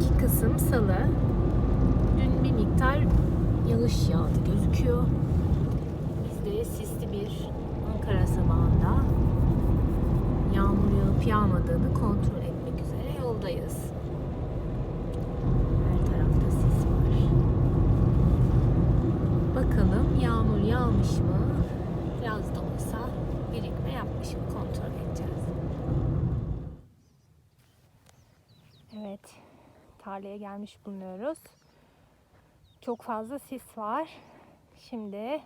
22 Kasım Salı. Dün bir miktar yağış yağdı gözüküyor. Biz de sisli bir Ankara sabahında yağmur yağıp yağmadığını kontrol etmek üzere yoldayız. Her tarafta sis var. Bakalım yağmur yağmış mı? Biraz da olsa birikme yapmış mı kontrol edeceğiz. Evet, tarlaya gelmiş bulunuyoruz. Çok fazla sis var. Şimdi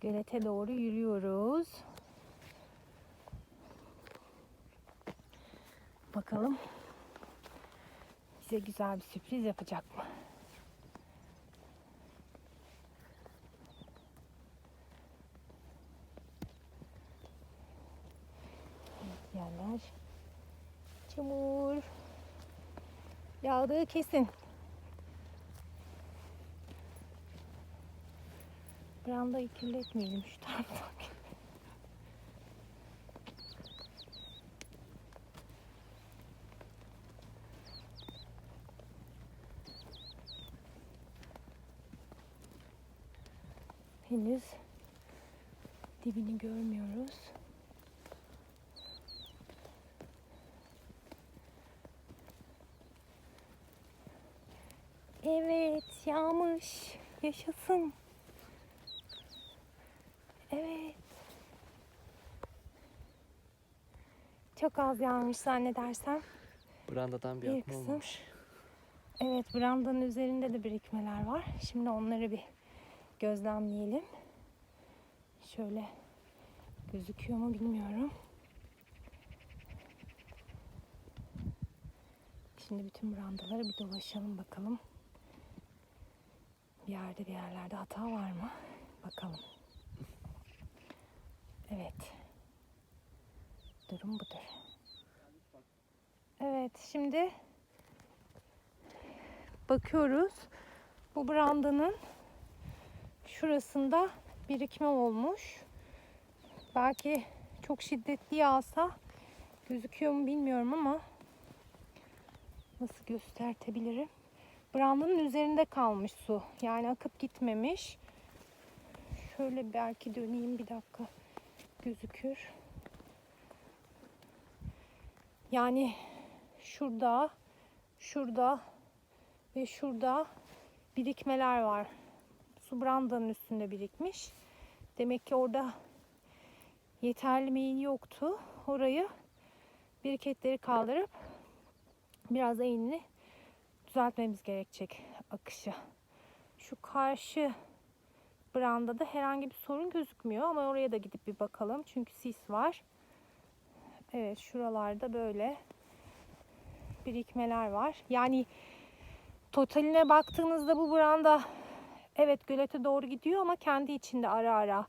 gölete doğru yürüyoruz. Bakalım bize güzel bir sürpriz yapacak mı? Kesin. Brandayı kirletmeyelim şu taraftan. Henüz dibini görmüyoruz. Evet, yağmış. Yaşasın. Evet. Çok az yağmış zannedersem. Brandadan bir Bir akma kısım. olmuş. Evet, brandanın üzerinde de birikmeler var. Şimdi onları bir gözlemleyelim. Şöyle gözüküyor mu bilmiyorum. Şimdi bütün brandaları bir dolaşalım bakalım. Bir yerde bir yerlerde hata var mı? Bakalım. Evet. Durum budur. Evet, şimdi bakıyoruz. Bu brandanın şurasında birikme olmuş. Belki çok şiddetli yağsa gözüküyor mu bilmiyorum ama nasıl göstertebilirim? Brandanın üzerinde kalmış su. Yani akıp gitmemiş. Şöyle belki döneyim bir dakika. Gözükür. Yani şurada, şurada ve şurada birikmeler var. Su brandanın üstünde birikmiş. Demek ki orada yeterli meyil yoktu. Orayı biriketleri kaldırıp biraz eğimli düzeltmemiz gerekecek akışı. Şu karşı brandada herhangi bir sorun gözükmüyor ama oraya da gidip bir bakalım. Çünkü sis var. Evet şuralarda böyle birikmeler var. Yani totaline baktığınızda bu branda evet gölete doğru gidiyor ama kendi içinde ara ara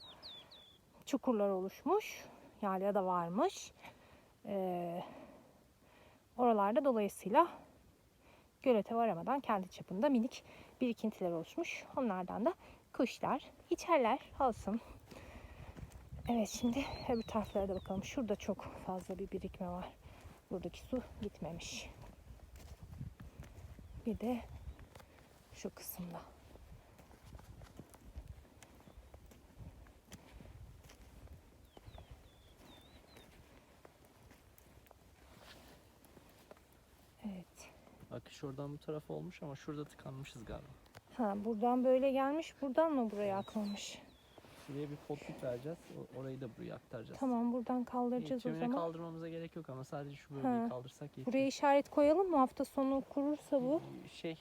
çukurlar oluşmuş. Yani ya da varmış. Ee, oralarda dolayısıyla gölete varamadan kendi çapında minik birikintiler oluşmuş. Onlardan da kuşlar içerler olsun. Evet şimdi öbür taraflara da bakalım. Şurada çok fazla bir birikme var. Buradaki su gitmemiş. Bir de şu kısımda. Evet. Akış oradan bu tarafa olmuş ama şurada tıkanmışız galiba. Ha buradan böyle gelmiş. Buradan mı buraya akılmış? Şuraya bir potluk vereceğiz. o- Orayı da buraya aktaracağız. Tamam buradan kaldıracağız o Tümünü zaman. kaldırmamıza gerek yok ama sadece şu bölgeyi Ha. kaldırsak yetiyor. Buraya işaret koyalım mı? Hafta sonu kurursa bu. Şey,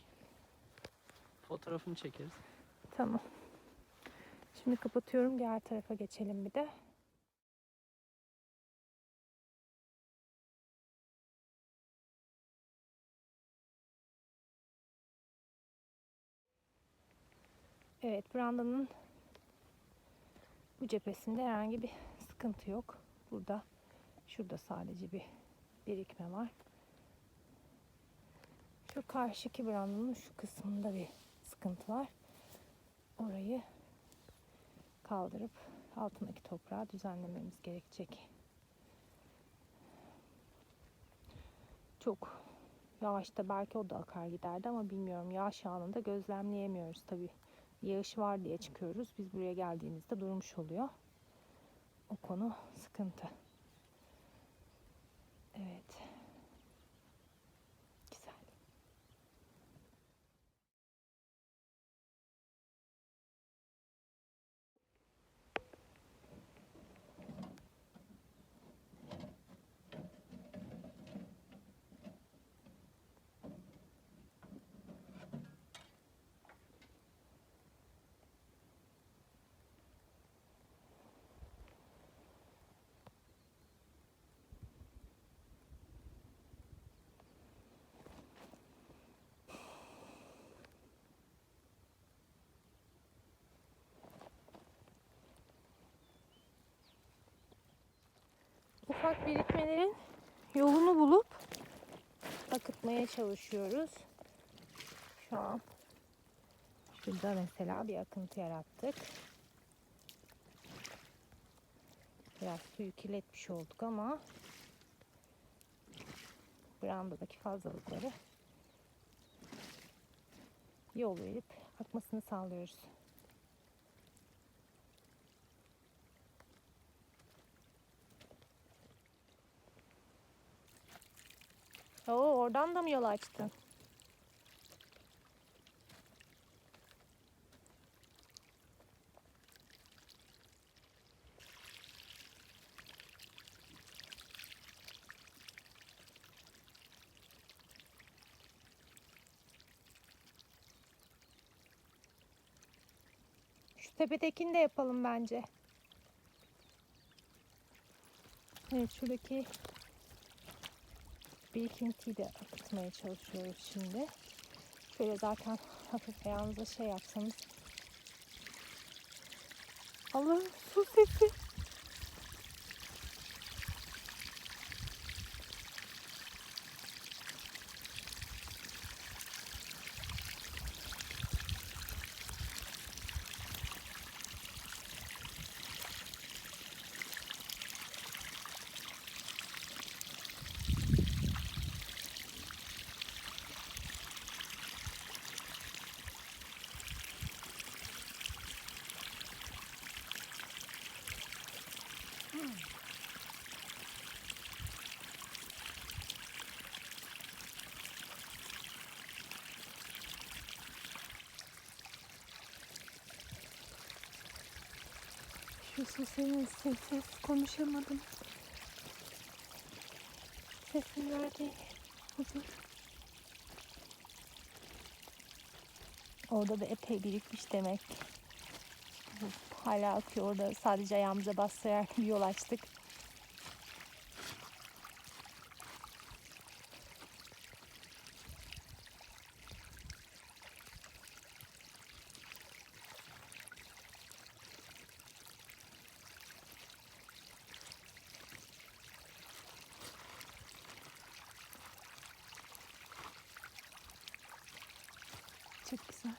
fotoğrafını çekeriz. Tamam. Şimdi kapatıyorum. Diğer tarafa geçelim bir de. Evet, brandanın bu cephesinde herhangi bir sıkıntı yok. Burada, şurada sadece bir birikme var. Şu karşıki brandanın şu kısmında bir sıkıntı var. Orayı kaldırıp altındaki toprağı düzenlememiz gerekecek. Çok Yağışta belki o da akar giderdi ama bilmiyorum. Yağış anında gözlemleyemiyoruz tabii. Yağış var diye çıkıyoruz. Biz buraya geldiğimizde durmuş oluyor. O konu sıkıntı. Evet. Güzel. Ufak birikmelerin yolunu bulup akıtmaya çalışıyoruz. Şu an şurada mesela bir akıntı yarattık. Biraz suyu kirletmiş olduk ama brandadaki fazlalıkları yol verip akmasını sağlıyoruz. Oo, oradan da mı yol açtın? Tepedekini de yapalım bence. Evet şuradaki birikintiyi de akıtmaya çalışıyoruz şimdi. Şöyle zaten hafif ayağınıza şey yapsanız. Allah'ım su sesi. Sesiniz sessiz konuşamadım. Sesin verdiği huzur. Orada da epey birikmiş demek. Hala akıyor orada sadece ayağımıza bastırarak bir yol açtık. Çok güzel.